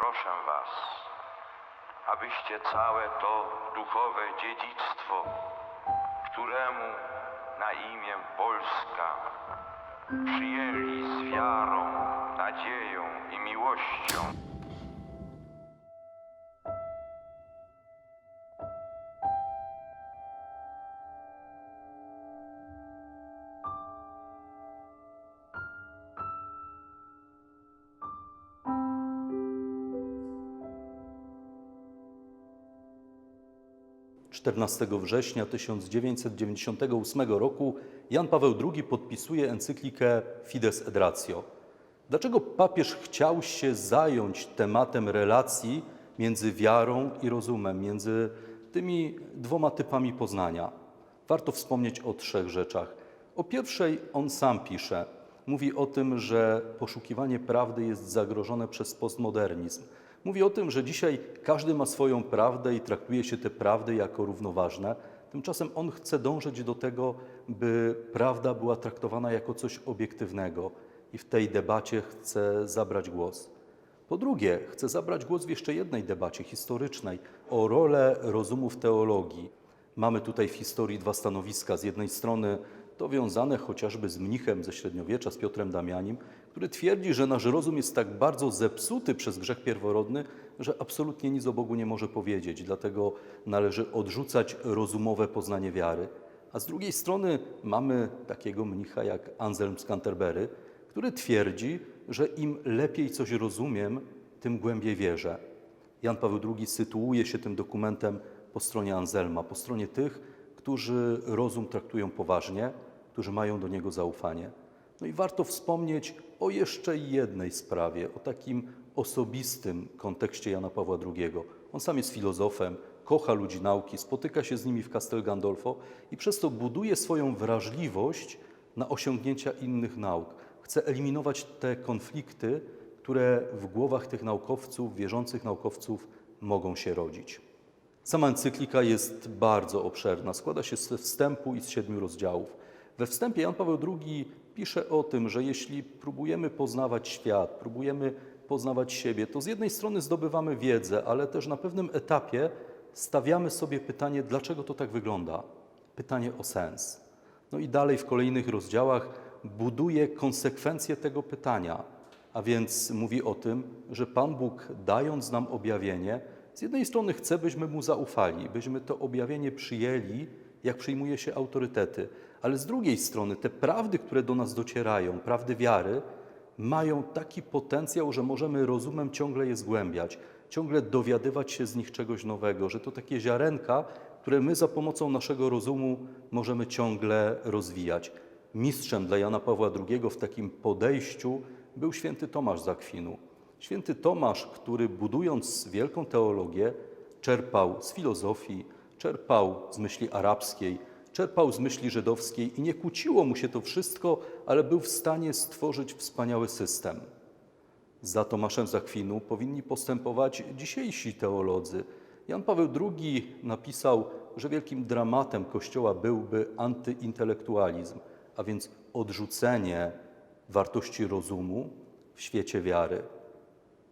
Proszę Was, abyście całe to duchowe dziedzictwo, któremu na imię Polska przyjęli z wiarą, nadzieją i miłością. – 14 września 1998 roku Jan Paweł II podpisuje encyklikę Fides et Ratio. Dlaczego papież chciał się zająć tematem relacji między wiarą i rozumem, między tymi dwoma typami poznania? Warto wspomnieć o trzech rzeczach. O pierwszej on sam pisze. Mówi o tym, że poszukiwanie prawdy jest zagrożone przez postmodernizm. Mówi o tym, że dzisiaj każdy ma swoją prawdę i traktuje się te prawdy jako równoważne. Tymczasem on chce dążyć do tego, by prawda była traktowana jako coś obiektywnego i w tej debacie chce zabrać głos. Po drugie, chce zabrać głos w jeszcze jednej debacie historycznej o rolę rozumu w teologii. Mamy tutaj w historii dwa stanowiska. Z jednej strony to wiązane chociażby z mnichem ze średniowiecza, z Piotrem Damianim, który twierdzi, że nasz rozum jest tak bardzo zepsuty przez grzech pierworodny, że absolutnie nic o Bogu nie może powiedzieć. Dlatego należy odrzucać rozumowe poznanie wiary. A z drugiej strony mamy takiego mnicha jak Anselm z Canterbury, który twierdzi, że im lepiej coś rozumiem, tym głębiej wierzę. Jan Paweł II sytuuje się tym dokumentem po stronie Anselma, po stronie tych, którzy rozum traktują poważnie, którzy mają do niego zaufanie. No i warto wspomnieć o jeszcze jednej sprawie, o takim osobistym kontekście Jana Pawła II. On sam jest filozofem, kocha ludzi nauki, spotyka się z nimi w Castel Gandolfo i przez to buduje swoją wrażliwość na osiągnięcia innych nauk. Chce eliminować te konflikty, które w głowach tych naukowców, wierzących naukowców mogą się rodzić. Sama encyklika jest bardzo obszerna, składa się ze wstępu i z siedmiu rozdziałów. We wstępie Jan Paweł II pisze o tym, że jeśli próbujemy poznawać świat, próbujemy poznawać siebie, to z jednej strony zdobywamy wiedzę, ale też na pewnym etapie stawiamy sobie pytanie, dlaczego to tak wygląda? Pytanie o sens. No i dalej w kolejnych rozdziałach buduje konsekwencje tego pytania, a więc mówi o tym, że Pan Bóg, dając nam objawienie, z jednej strony chce, byśmy Mu zaufali, byśmy to objawienie przyjęli, jak przyjmuje się autorytety, ale z drugiej strony te prawdy, które do nas docierają, prawdy wiary, mają taki potencjał, że możemy rozumem ciągle je zgłębiać, ciągle dowiadywać się z nich czegoś nowego, że to takie ziarenka, które my za pomocą naszego rozumu możemy ciągle rozwijać. Mistrzem dla Jana Pawła II w takim podejściu był święty Tomasz z Akwinu. Święty Tomasz, który budując wielką teologię, czerpał z filozofii, czerpał z myśli arabskiej, czerpał z myśli żydowskiej i nie kłóciło mu się to wszystko, ale był w stanie stworzyć wspaniały system. Za Tomaszem z Akwinu powinni postępować dzisiejsi teolodzy. Jan Paweł II napisał, że wielkim dramatem Kościoła byłby antyintelektualizm, a więc odrzucenie wartości rozumu w świecie wiary.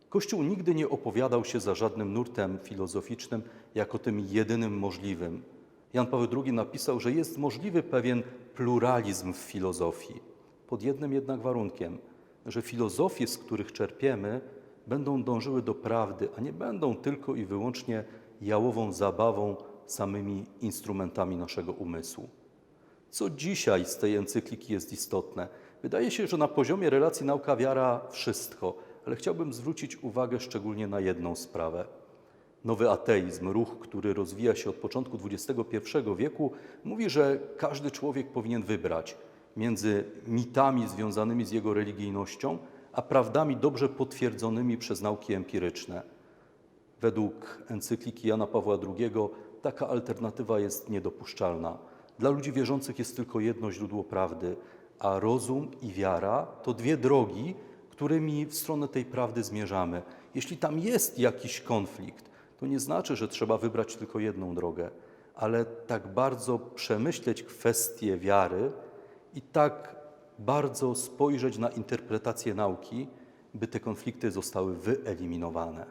Kościół nigdy nie opowiadał się za żadnym nurtem filozoficznym jako tym jedynym możliwym. Jan Paweł II napisał, że jest możliwy pewien pluralizm w filozofii, pod jednym jednak warunkiem, że filozofie, z których czerpiemy, będą dążyły do prawdy, a nie będą tylko i wyłącznie jałową zabawą samymi instrumentami naszego umysłu. Co dzisiaj z tej encykliki jest istotne? Wydaje się, że na poziomie relacji nauka-wiara wszystko, ale chciałbym zwrócić uwagę szczególnie na jedną sprawę. Nowy ateizm, ruch, który rozwija się od początku XXI wieku, mówi, że każdy człowiek powinien wybrać między mitami związanymi z jego religijnością, a prawdami dobrze potwierdzonymi przez nauki empiryczne. Według encykliki Jana Pawła II taka alternatywa jest niedopuszczalna. Dla ludzi wierzących jest tylko jedno źródło prawdy, a rozum i wiara to dwie drogi, którymi w stronę tej prawdy zmierzamy. Jeśli tam jest jakiś konflikt, to nie znaczy, że trzeba wybrać tylko jedną drogę, ale tak bardzo przemyśleć kwestie wiary i tak bardzo spojrzeć na interpretację nauki, by te konflikty zostały wyeliminowane.